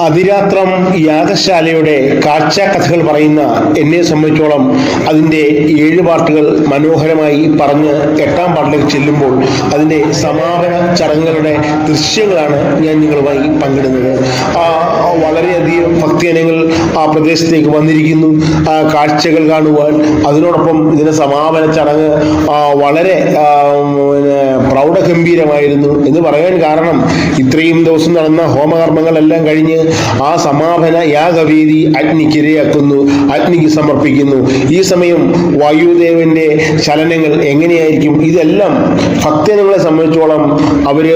അതിരാത്രം യാഗശാലയുടെ കഥകൾ പറയുന്ന എന്നെ സംബന്ധിച്ചോളം അതിന്റെ ഏഴ് പാട്ടുകൾ മനോഹരമായി പറഞ്ഞ് എട്ടാം പാട്ടിലേക്ക് ചെല്ലുമ്പോൾ അതിന്റെ സമാപന ചടങ്ങുകളുടെ ദൃശ്യങ്ങളാണ് ഞാൻ നിങ്ങളുമായി പങ്കിടുന്നത്. ആ, വളരെയധികം ഭക്തജനങ്ങൾ ആ പ്രദേശത്തേക്ക് വന്നിരിക്കുന്നു. ആ കാഴ്ചകൾ കാണുവാൻ. അതിനോടൊപ്പം ഇതിന്റെ സമാപന ചടങ്ങ് വളരെ പ്രൗഢഗംഭീരമായിരുന്നു. എന്ന് പറയാൻ കാരണം ഇത്രയും ദിവസം നടന്ന ഹോമകർമ്മങ്ങളെല്ലാം കഴിഞ്ഞ് ആ സമാപന യാഗവേദി അഗ്നിക്ക് ഇരയാക്കുന്നു അഗ്നിക്ക് സമർപ്പിക്കുന്നു. ഈ സമയം വായുദേവന്റെ ചലനങ്ങൾ എങ്ങനെയായിരിക്കും? ഇതെല്ലാം ഭക്തജനങ്ങളെ സംബന്ധിച്ചോളം അവർ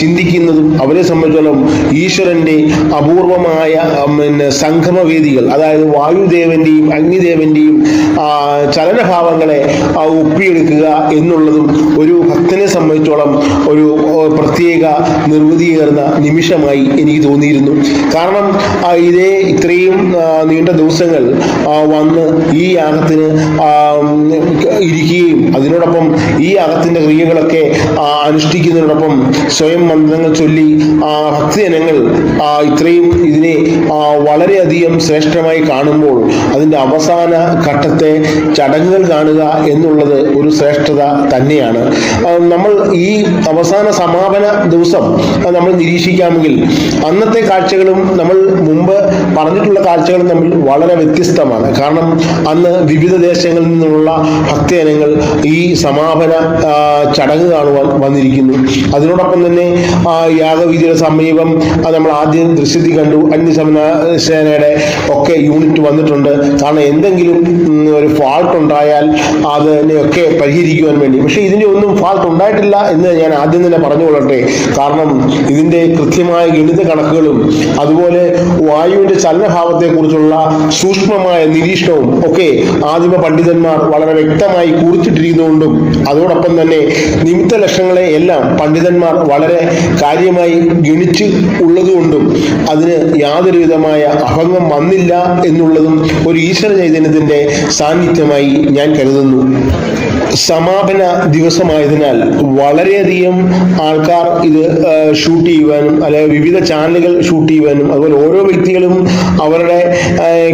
ചിന്തിക്കുന്നതും അവരെ സംബന്ധിച്ചോളം ഈശ്വരന്റെ അപൂർവമായ പിന്നെ സംഗമവേദികൾ അതായത് വായുദേവന്റെയും അഗ്നിദേവന്റെയും ചലനഭാവങ്ങളെ ഒപ്പിയെടുക്കുക എന്നുള്ളതും ഒരു ഭക്തനെ സംബന്ധിച്ചോളം ഒരു പ്രത്യേക നിർവൃതിയേറുന്ന നിമിഷമായി എനിക്ക് തോന്നിയിരുന്നു. കാരണം ഇതേ ഇത്രയും നീണ്ട ദിവസങ്ങൾ വന്ന് ഈ യാഗത്തിന് ഇരിക്കുകയും അതിനോടൊപ്പം ഈ അകത്തിന്റെ ക്രിയകളൊക്കെ അനുഷ്ഠിക്കുന്നതിനോടൊപ്പം സ്വയം മന്ത്രങ്ങൾ ചൊല്ലി ആ, ഭക്തജനങ്ങൾ ഇത്രയും ഇതിനെ വളരെയധികം ശ്രേഷ്ഠമായി കാണുമ്പോൾ അതിന്റെ അവസാന ഘട്ടത്തെ ചടങ്ങുകൾ കാണുക എന്നുള്ളത് ഒരു ശ്രേഷ്ഠത തന്നെയാണ്. നമ്മൾ ഈ അവസാന സമാപന ദിവസം നമ്മൾ നിരീക്ഷിക്കാമെങ്കിൽ അന്നത്തെ കാഴ്ചകളും നമ്മൾ മുമ്പ് പറഞ്ഞിട്ടുള്ള കാഴ്ചകളും തമ്മിൽ വളരെ വ്യത്യസ്തമാണ്. കാരണം അന്ന് വിവിധ ദേശങ്ങളിൽ നിന്നുള്ള ഭക്തജനങ്ങൾ ഈ സമാപന ചടങ്ങ് കാണുവാൻ വന്നിരിക്കുന്നു. അതിനോടൊപ്പം തന്നെ യാഗവീതിയുടെ സമീപം നമ്മൾ ആദ്യം ദൃശ്യത്തിൽ കണ്ടു. അഗ്നിശമന സേനയുടെ ഒക്കെ യൂണിറ്റ് വന്നിട്ടുണ്ട്. കാരണം എന്തെങ്കിലും ഒരു ഫാൾട്ട് ഉണ്ടായാൽ അതിനെയൊക്കെ പരിഹരിക്കുവാൻ വേണ്ടി. പക്ഷെ ഇതിന്റെ ഒന്നും ഫാൾട്ട് ഉണ്ടായിട്ടില്ല എന്ന് ഞാൻ ആദ്യം തന്നെ പറഞ്ഞു പറഞ്ഞുകൊള്ളട്ടെ. കാരണം ഇതിന്റെ കൃത്യമായ ഗണിത കണക്കുകളും അതുപോലെ വായുവിന്റെ ചലനഭാവത്തെക്കുറിച്ചുള്ള സൂക്ഷ്മമായ നിരീക്ഷണവും ഒക്കെ ആദിമ പണ്ഡിതന്മാർ വളരെ വ്യക്തമായി കുറിച്ചിട്ടിരിക്കുന്നതുകൊണ്ടും അതോടൊപ്പം തന്നെ നിമിത്ത ലക്ഷണങ്ങളെ എല്ലാം പണ്ഡിതന്മാർ വളരെ കാര്യമായി ഗണിച്ച് ഉള്ളതുകൊണ്ടും അതിന് യാതൊരു വിധമായ അഭംഗം വന്നില്ല എന്നുള്ളതും ഒരു ഈശ്വര ചൈതന്യത്തിന്റെ സാന്നിധ്യമായി ഞാൻ കരുതുന്നു. സമാപന ദിവസമായതിനാൽ വളരെയധികം ആൾക്കാർ ഇത് ഷൂട്ട് ചെയ്യുവാനും അല്ലെങ്കിൽ വിവിധ ചാനലുകൾ ഷൂട്ട് ചെയ്യുവാനും അതുപോലെ ഓരോ വ്യക്തികളും അവരുടെ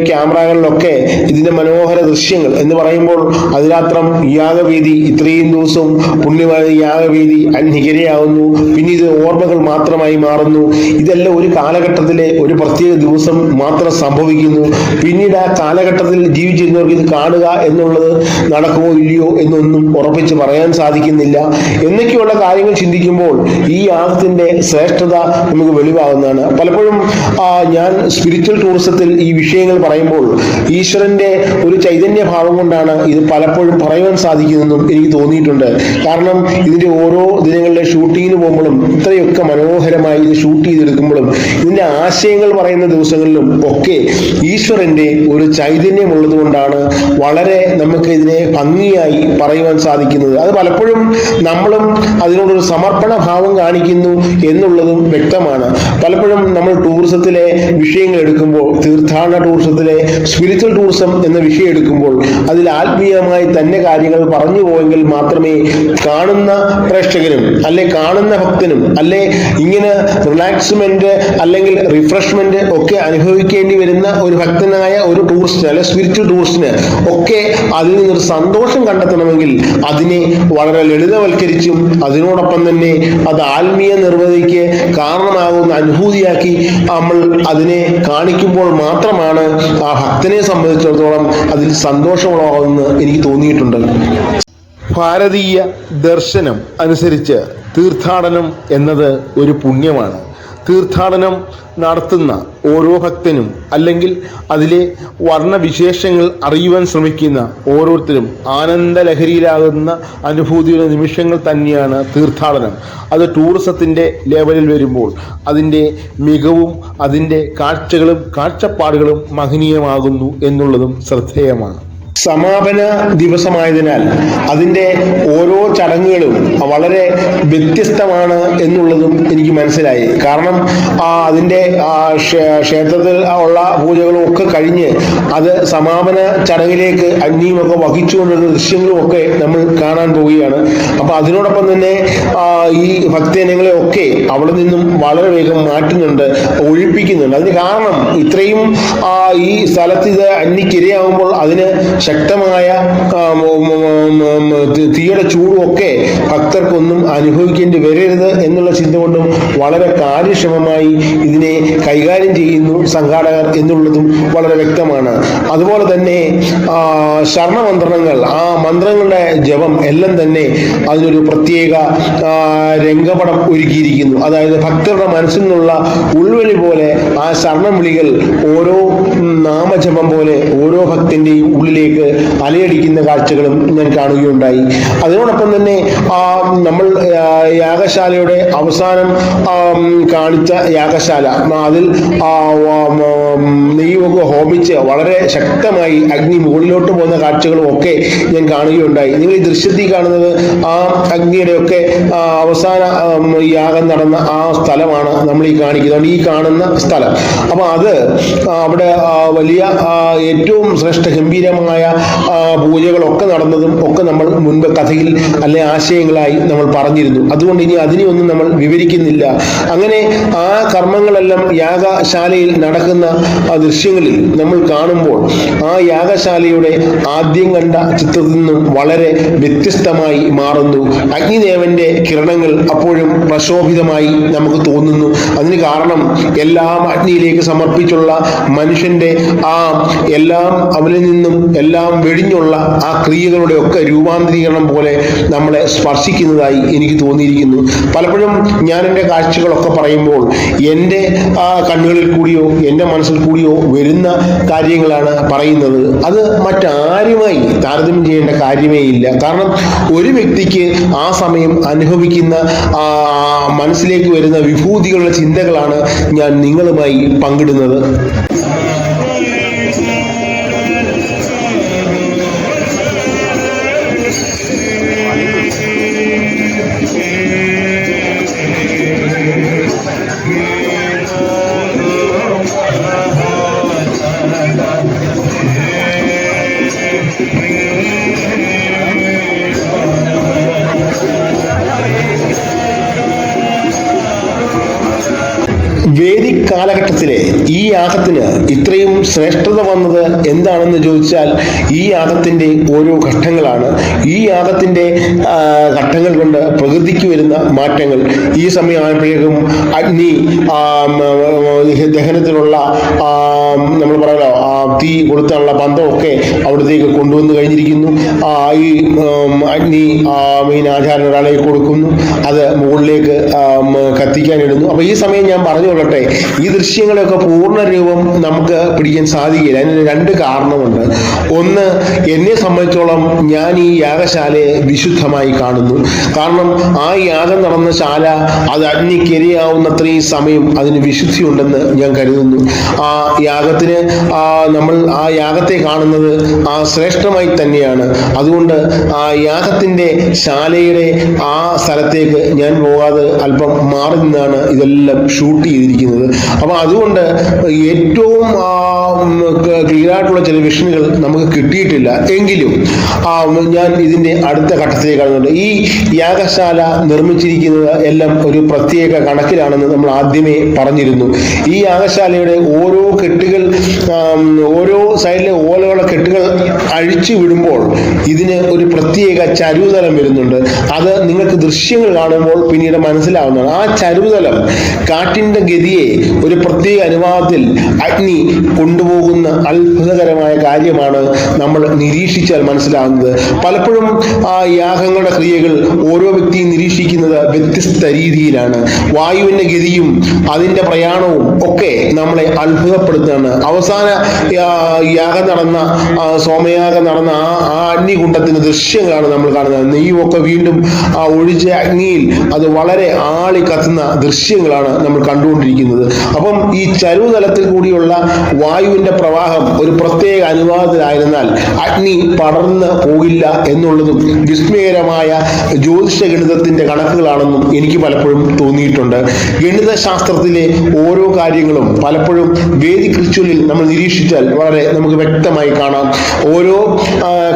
ക്യാമറകളിലൊക്കെ ഇതിന്റെ മനോഹര ദൃശ്യങ്ങൾ എന്ന് പറയുമ്പോൾ അതിരാത്രം യാഗവേദി ഇത്രയും ദിവസം പുണ്യമായ യാഗവേദി അന്യകരയാവുന്നു പിന്നെ ഇത് ഓർമ്മകൾ മാത്രമായി മാറുന്നു. ഇതെല്ലാം ഒരു കാലഘട്ടത്തിലെ ഒരു പ്രത്യേക ദിവസം മാത്രം സംഭവിക്കുന്നു. പിന്നീട് ആ കാലഘട്ടത്തിൽ ജീവിച്ചിരുന്നവർക്ക് ഇത് കാണുക എന്നുള്ളത് നടക്കുമോ ഇല്ലയോ എന്നൊന്നും ഉറപ്പിച്ച് പറയാൻ സാധിക്കുന്നില്ല എന്നൊക്കെയുള്ള കാര്യങ്ങൾ ചിന്തിക്കുമ്പോൾ ഈ യാഗത്തിന്റെ ശ്രേഷ്ഠത നമുക്ക് വെളിവാകുന്നതാണ്. പലപ്പോഴും ഞാൻ സ്പിരിച്വൽ ടൂറിസത്തിൽ ഈ വിഷയങ്ങൾ പറയുമ്പോൾ ഈശ്വരന്റെ ഒരു ചൈതന്യ ഭാവം കൊണ്ടാണ് ഇത് പലപ്പോഴും പറയുവാൻ സാധിക്കുന്നതെന്നും എനിക്ക് തോന്നിയിട്ടുണ്ട്. കാരണം ഇതിന്റെ ഓരോ ദിനങ്ങളിലെ ഷൂട്ടിങ്ങിന് പോകുമ്പോഴും ഇത്രയൊക്കെ മനോഹരമായി ഇത് ഷൂട്ട് ചെയ്തെടുക്കുമ്പോഴും ഇതിന്റെ ആശയങ്ങൾ പറയുന്ന ദിവസങ്ങളിലും ഒക്കെ ഈശ്വരന്റെ ഒരു ചൈതന്യം ഉള്ളത് കൊണ്ടാണ് വളരെ നമുക്ക് ഇതിനെ ഭംഗിയായി പറയുവാൻ സാധിക്കുന്നത്. അത് പലപ്പോഴും നമ്മളും അതിനോടൊരു സമർപ്പണ ഭാവം കാണിക്കുന്നു എന്നുള്ളതും വ്യക്തമാണ്. പലപ്പോഴും നമ്മൾ ടൂറിസത്തിലെ വിഷയങ്ങൾ എടുക്കുമ്പോൾ തീർത്ഥാടന ടൂറിസത്തിലെ സ്പിരിച്വൽ ടൂറിസം എന്ന വിഷയം എടുക്കുമ്പോൾ അതിൽ ആത്മീയമായി തന്നെ കാര്യങ്ങൾ പറഞ്ഞു പോയെങ്കിൽ മാത്രമേ കാണുന്ന പ്രേക്ഷകനും അല്ലെ കാണുന്ന ഭക്തനും അല്ലെ ഇങ്ങനെ റിലാക്സ്മെന്റ് അല്ലെങ്കിൽ റിഫ്രഷ്മെന്റ് ഒക്കെ അനുഭവിക്കേണ്ടി വരുന്ന ഒരു ഭക്തനായ ഒരു ടൂറിസ്റ്റിന് അല്ലെ സ്പിരിച്വൽ ടൂറിസ്റ്റിന് ഒക്കെ അതിൽ നിന്നൊരു സന്തോഷം കണ്ടെത്തണമെങ്കിൽ അതിനെ വളരെ ലളിതവൽക്കരിച്ചും അതിനോടൊപ്പം തന്നെ അത് ആത്മീയ നിർവൃതിക്ക് കാരണമാകുന്ന അനുഭൂതിയാക്കി നമ്മൾ അതിനെ കാണിക്കുമ്പോൾ മാത്രമാണ് ആ ഭക്തനെ സംബന്ധിച്ചിടത്തോളം അതിൽ സന്തോഷമുള്ളതെന്ന് എനിക്ക് തോന്നിയിട്ടുണ്ട്. ഭാരതീയ ദർശനം അനുസരിച്ച് തീർത്ഥാടനം എന്നത് ഒരു പുണ്യമാണ്. തീർത്ഥാടനം നടത്തുന്ന ഓരോ ഭക്തനും അല്ലെങ്കിൽ അതിലെ വർണവിശേഷങ്ങൾ അറിയുവാൻ ശ്രമിക്കുന്ന ഓരോരുത്തരും ആനന്ദലഹരിയിലാകുന്ന അനുഭൂതിയുടെ നിമിഷങ്ങൾ തന്നെയാണ് തീർത്ഥാടനം. അത് ടൂറിസത്തിന്റെ ലെവലിൽ വരുമ്പോൾ അതിന്റെ മികവും അതിന്റെ കാഴ്ചകളും കാഴ്ചപ്പാടുകളും മഹനീയമാകുന്നു എന്നുള്ളതും ശ്രദ്ധേയമാണ്. സമാപന ദിവസമായതിനാൽ അതിന്റെ ഓരോ ചടങ്ങുകളും വളരെ വ്യത്യസ്തമാണ് എന്നുള്ളതും എനിക്ക് മനസ്സിലായി. കാരണം അതിന്റെ ക്ഷേത്രത്തിൽ ഉള്ള പൂജകളും ഒക്കെ കഴിഞ്ഞ് അത് സമാപന ചടങ്ങിലേക്ക് അഗ്നിയുമൊക്കെ വഹിച്ചുകൊണ്ടുള്ള ദൃശ്യങ്ങളും ഒക്കെ നമ്മൾ കാണാൻ പോവുകയാണ്. അപ്പൊ അതിനോടൊപ്പം തന്നെ ഈ ഭക്തജനങ്ങളെ ഒക്കെ അവിടെ നിന്നും വളരെ വേഗം മാറ്റുന്നുണ്ട് ഒഴിപ്പിക്കുന്നുണ്ട്. അതിന് കാരണം ഇത്രയും ഈ സ്ഥലത്ത് ഇത് അഗ്നിക്കിരയാകുമ്പോൾ അതിന് ശക്തമായ തീയുടെ ചൂടും ഒക്കെ ഭക്തർക്കൊന്നും അനുഭവിക്കേണ്ടി വരരുത് എന്നുള്ള ചിന്ത കൊണ്ടും വളരെ കാര്യക്ഷമമായി ഇതിനെ കൈകാര്യം ചെയ്യുന്നു സംഘാടകർ എന്നുള്ളതും വളരെ വ്യക്തമാണ്. അതുപോലെ തന്നെ ശരണമന്ത്രങ്ങൾ ആ മന്ത്രങ്ങളുടെ ജപം എല്ലാം തന്നെ അതിനൊരു പ്രത്യേക രംഗപടം ഒരുക്കിയിരിക്കുന്നു. അതായത് ഭക്തരുടെ മനസ്സിൽ നിന്നുള്ള ഉൾവലി പോലെ ആ ശരണം വിളികൾ ഓരോ നാമജപം പോലെ ഓരോ ഭക്തന്റെയും ഉള്ളിലേക്ക് അലയടിക്കുന്ന കാഴ്ചകളും ഞാൻ കാണുകയുണ്ടായി. അതിനോടൊപ്പം തന്നെ ആ, നമ്മൾ യാഗശാലയുടെ അവസാനം കാണിച്ച യാഗശാല അതിൽ നെയ്യൊക്കെ ഹോമിച്ച് വളരെ ശക്തമായി അഗ്നി മുകളിലോട്ട് പോകുന്ന കാഴ്ചകളും ഒക്കെ ഞാൻ കാണുകയുണ്ടായി. നിങ്ങൾ ഈ ദൃശ്യത്തിൽ കാണുന്നത് ആ അഗ്നിയുടെ ഒക്കെ ആ, അവസാന യാഗം നടന്ന ആ സ്ഥലമാണ് നമ്മൾ ഈ കാണിക്കുന്നത്. ഈ കാണുന്ന സ്ഥലം. അപ്പൊ അത് അവിടെ വലിയ ഏറ്റവും ശ്രേഷ്ഠ ഗംഭീരമായ പൂജകളൊക്കെ നടന്നതും ഒക്കെ നമ്മൾ മുൻപ് കഥയിൽ അല്ലെ ആശയങ്ങളായി നമ്മൾ പറഞ്ഞിരുന്നു. അതുകൊണ്ട് ഇനി അതിനെയൊന്നും നമ്മൾ വിവരിക്കുന്നില്ല. അങ്ങനെ ആ കർമ്മങ്ങളെല്ലാം യാഗശാലയിൽ നടക്കുന്ന ദൃശ്യങ്ങളിൽ നമ്മൾ കാണുമ്പോൾ ആ യാഗശാലയുടെ ആദ്യം കണ്ട ചിത്രത്തിൽ നിന്നും വളരെ വ്യത്യസ്തമായി മാറുന്നു. അഗ്നിദേവന്റെ കിരണങ്ങൾ അപ്പോഴും പ്രശോഭിതമായി നമുക്ക് തോന്നുന്നു. അതിന് കാരണം എല്ലാം അഗ്നിയിലേക്ക് സമർപ്പിച്ചുള്ള മനുഷ്യന്റെ ആ എല്ലാം അവനിൽ നിന്നും എല്ലാം വെടിഞ്ഞുള്ള ആ ക്രിയകളുടെ ഒക്കെ രൂപാന്തരീകരണം പോലെ നമ്മളെ സ്പർശിക്കുന്നതായി എനിക്ക് തോന്നിയിരിക്കുന്നു. പലപ്പോഴും ഞാൻ എന്റെ കാഴ്ചകളൊക്കെ പറയുമ്പോൾ എന്റെ ആ കണ്ണുകളിൽ കൂടിയോ എന്റെ മനസ്സിൽ കൂടിയോ വരുന്ന കാര്യങ്ങളാണ് പറയുന്നത്. അത് മറ്റാരുമായി താരതമ്യം ചെയ്യേണ്ട കാര്യമേ ഇല്ല. കാരണം ഒരു വ്യക്തിക്ക് ആ സമയം അനുഭവിക്കുന്ന ആ മനസ്സിലേക്ക് വരുന്ന വിഭൂതികളുടെ ചിന്തകളാണ് ഞാൻ നിങ്ങളുമായി പങ്കിടുന്നത്. ഈ യാഗത്തിന് ഇത്രയും ശ്രേഷ്ഠത വന്നത് എന്താണെന്ന് ചോദിച്ചാൽ ഈ യാഗത്തിന്റെ ഓരോ ഘട്ടങ്ങളാണ്. ഈ യാഗത്തിന്റെ ഘട്ടങ്ങൾ കൊണ്ട് പ്രകൃതിക്ക് വരുന്ന മാറ്റങ്ങൾ. ഈ സമയമായപ്പോഴേക്കും അഗ്നി ദഹനത്തിലുള്ള നമ്മൾ പറയാലോ തീ കൊളുത്താനുള്ള പന്തമൊക്കെ അവിടത്തേക്ക് കൊണ്ടുവന്ന് കഴിഞ്ഞിരിക്കുന്നു. ആ, ഈ അഗ്നി മീൻ ആചാരൻ ഒരാളെ കൊടുക്കുന്നു. അത് മുകളിലേക്ക് കത്തിക്കാൻ ഇടുന്നു കത്തിക്കാനിടുന്നു. അപ്പൊ ഈ സമയം ഞാൻ പറഞ്ഞുകൊള്ളട്ടെ ഈ ദൃശ്യങ്ങളൊക്കെ പൂർണ രൂപം നമുക്ക് പിടിക്കാൻ സാധിക്കില്ല. അതിന് രണ്ട് കാരണമുണ്ട്. ഒന്ന് എന്നെ സംബന്ധിച്ചോളം ഞാൻ ഈ യാഗശാലയെ വിശുദ്ധമായി കാണുന്നു. കാരണം ആ യാഗം നടന്ന ശാല അത് അഗ്നിക്കിരയാവുന്നത്രയും സമയം അതിന് വിശുദ്ധിയുണ്ടെന്ന് ഞാൻ കരുതുന്നു. ആ യാഗത്തിന് നമ്മൾ ആ യാഗത്തെ കാണുന്നത് ആ ശ്രേഷ്ഠമായി തന്നെയാണ്. അതുകൊണ്ട് ആ യാഗത്തിന്റെ ശാലയുടെ ആ സ്ഥലത്തേക്ക് ഞാൻ പോകാതെ അല്പം മാറി നിന്നാണ് ഇതെല്ലാം ഷൂട്ട് ചെയ്തിരിക്കുന്നത്. അപ്പൊ അതുകൊണ്ട് ഏറ്റവും ക്ലിയർ ആയിട്ടുള്ള ചില വിഷനുകൾ നമുക്ക് കിട്ടിയിട്ടില്ല. എങ്കിലും ഞാൻ ഇതിന്റെ അടുത്ത ഘട്ടത്തിലേക്ക് കാണുന്നുണ്ട് ഈ യാഗശാല നിർമ്മിച്ചിരിക്കുന്നത് എല്ലാം ഒരു പ്രത്യേക കണക്കിലാണെന്ന് നമ്മൾ ആദ്യമേ പറഞ്ഞിരുന്നു. ഈ യാഗശാലയുടെ ഓരോ കെട്ടുകൾ ഓരോ സൈഡിലെ ഓലകളെ കെട്ടുകൾ അഴിച്ചു വിടുമ്പോൾ ഇതിന് ഒരു പ്രത്യേക ചരുതലം വരുന്നുണ്ട്. അത് നിങ്ങൾക്ക് ദൃശ്യങ്ങൾ കാണുമ്പോൾ പിന്നീട് മനസ്സിലാവുന്നതാണ്. ആ ചരുതലം കാറ്റിന്റെ ഗതിയെ ഒരു പ്രത്യേക അനുവാദത്തിൽ അഗ്നി കൊണ്ടുപോകുന്ന അത്ഭുതകരമായ കാര്യമാണ് നമ്മൾ നിരീക്ഷിച്ചാൽ മനസ്സിലാകുന്നത് പലപ്പോഴും ആ യാഗങ്ങളുടെ ക്രിയകൾ ഓരോ വ്യക്തിയും നിരീക്ഷിക്കുന്നത് വ്യത്യസ്ത രീതിയിലാണ്. വായുവിന്റെ ഗതിയും അതിന്റെ പ്രയാണവും ഒക്കെ നമ്മളെ അത്ഭുതപ്പെടുത്തുകയാണ് അവസാന യാഗം നടന്ന ആ, സോമയാഗ ഇതിനകം നടന്ന ആ ആ അഗ്നികുണ്ടത്തിന്റെ ദൃശ്യങ്ങളാണ് നമ്മൾ കാണുന്നത്. നെയ്യുമൊക്കെ വീണ്ടും ആ ഒഴിച്ച അഗ്നിയിൽ അത് വളരെ ആളി കത്തുന്ന ദൃശ്യങ്ങളാണ് നമ്മൾ കണ്ടുകൊണ്ടിരിക്കുന്നത്. അപ്പം ഈ ചരുതലത്തിൽ കൂടിയുള്ള വായുവിന്റെ പ്രവാഹം ഒരു പ്രത്യേക അനുവാദത്തിലായിരുന്നാൽ അഗ്നി പടർന്ന് പോകില്ല എന്നുള്ളതും വിസ്മയകരമായ ജ്യോതിഷ ഗണിതത്തിന്റെ കണക്കുകളാണെന്നും എനിക്ക് പലപ്പോഴും തോന്നിയിട്ടുണ്ട്. ഗണിത ശാസ്ത്രത്തിലെ ഓരോ കാര്യങ്ങളും പലപ്പോഴും വേദിക് നമ്മൾ നിരീക്ഷിച്ചാൽ വളരെ നമുക്ക് വ്യക്തമായി കാണാം. ഓരോ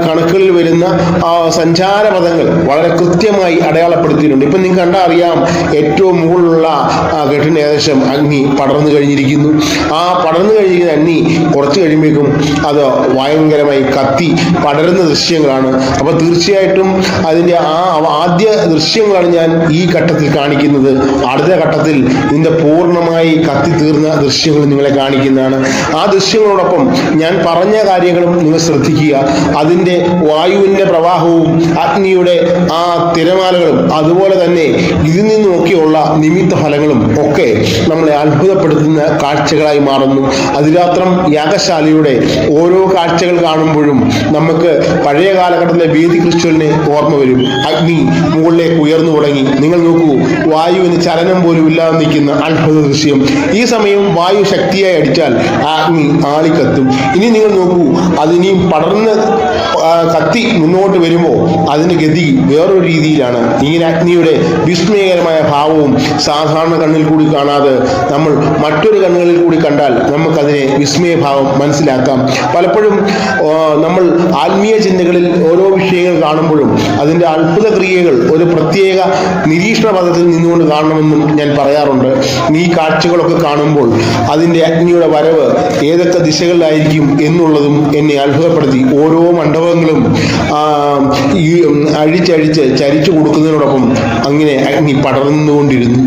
കണക്കുകളിൽ വരുന്ന ആ, സഞ്ചാരപഥങ്ങൾ വളരെ കൃത്യമായി അടയാളപ്പെടുത്തിയിട്ടുണ്ട്. ഇപ്പം നിങ്ങൾക്ക് കണ്ടാൽ അറിയാം ഏറ്റവും മുകളിലുള്ള ആ, കെട്ടിന് ഏകദേശം അഗ്നി പടർന്നു കഴിഞ്ഞിരിക്കുന്നു. ആ പടർന്നു കഴിഞ്ഞിരിക്കുന്ന അഗ്നി കുറച്ച് കഴിയുമ്പോഴേക്കും അത് ഭയങ്കരമായി കത്തി പടരുന്ന ദൃശ്യങ്ങളാണ്. അപ്പോൾ തീർച്ചയായിട്ടും അതിന്റെ ആ ആദ്യ ദൃശ്യങ്ങളാണ് ഞാൻ ഈ ഘട്ടത്തിൽ കാണിക്കുന്നത്. അടുത്ത ഘട്ടത്തിൽ ഇതിന്റെ പൂർണമായി കത്തി തീർന്ന ദൃശ്യങ്ങൾ നിങ്ങളെ കാണിക്കുന്നതാണ്. ആ ദൃശ്യങ്ങളോടൊപ്പം ഞാൻ പറഞ്ഞ കാര്യങ്ങളും നിങ്ങൾ ശ്രദ്ധിക്കുക. അതിന്റെ വായുവിന്റെ പ്രവാഹവും അഗ്നിയുടെ ആ തിരമാലകളും അതുപോലെ തന്നെ ഇതിൽ നിന്നുമൊക്കെയുള്ള നിമിത്ത ഫലങ്ങളും ഒക്കെ നമ്മളെ അത്ഭുതപ്പെടുത്തുന്ന കാഴ്ചകളായി മാറുന്നു. അതിരാത്രം യാഗശാലയുടെ ഓരോ കാഴ്ചകൾ കാണുമ്പോഴും നമുക്ക് പഴയ കാലഘട്ടത്തിലെ വേദി ക്രിസ്റ്റുവിനെ ഓർമ്മ വരും. അഗ്നി മുകളിലേക്ക് ഉയർന്നു തുടങ്ങി. നിങ്ങൾ നോക്കൂ വായുവിന് ചലനം പോലും ഇല്ലാതെ നിൽക്കുന്ന അത്ഭുത ദൃശ്യം. ഈ സമയം വായു ശക്തിയായി അടിച്ചാൽ അഗ്നി ആളിക്കത്തും. ഇനി നിങ്ങൾ നോക്കൂ അതിനിയും പടർന്ന് ആ, കത്തി മുന്നോട്ട് വരുമ്പോൾ അതിന് ഗതി വേറൊരു രീതിയിലാണ്. ഇങ്ങനെ അഗ്നിയുടെ വിസ്മയകരമായ ഭാവവും സാധാരണ കണ്ണിൽ കൂടി കാണാതെ നമ്മൾ മറ്റൊരു കണ്ണുകളിൽ കൂടി കണ്ടാൽ നമുക്കതിനെ വിസ്മയഭാവം മനസ്സിലാക്കാം. പലപ്പോഴും നമ്മൾ ആത്മീയ ചിന്തകളിൽ ഓരോ വിഷയങ്ങൾ കാണുമ്പോഴും അതിന്റെ അത്ഭുത ക്രിയകൾ ഒരു പ്രത്യേക നിരീക്ഷണ പദത്തിൽ നിന്നുകൊണ്ട് കാണണമെന്നും ഞാൻ പറയാറുണ്ട്. ഈ കാഴ്ചകളൊക്കെ കാണുമ്പോൾ അതിന്റെ അഗ്നിയുടെ വരവ് ഏതൊക്കെ ദിശകളിലായിരിക്കും എന്നുള്ളതും എന്നെ അത്ഭുതപ്പെടുത്തി. ഓരോ മണ്ഡപങ്ങളും അഴിച്ചഴിച്ച് ചരിച്ചു കൊടുക്കുന്നതിനോടൊപ്പം അങ്ങനെ അഗ്നി പടർന്നുകൊണ്ടിരുന്നു.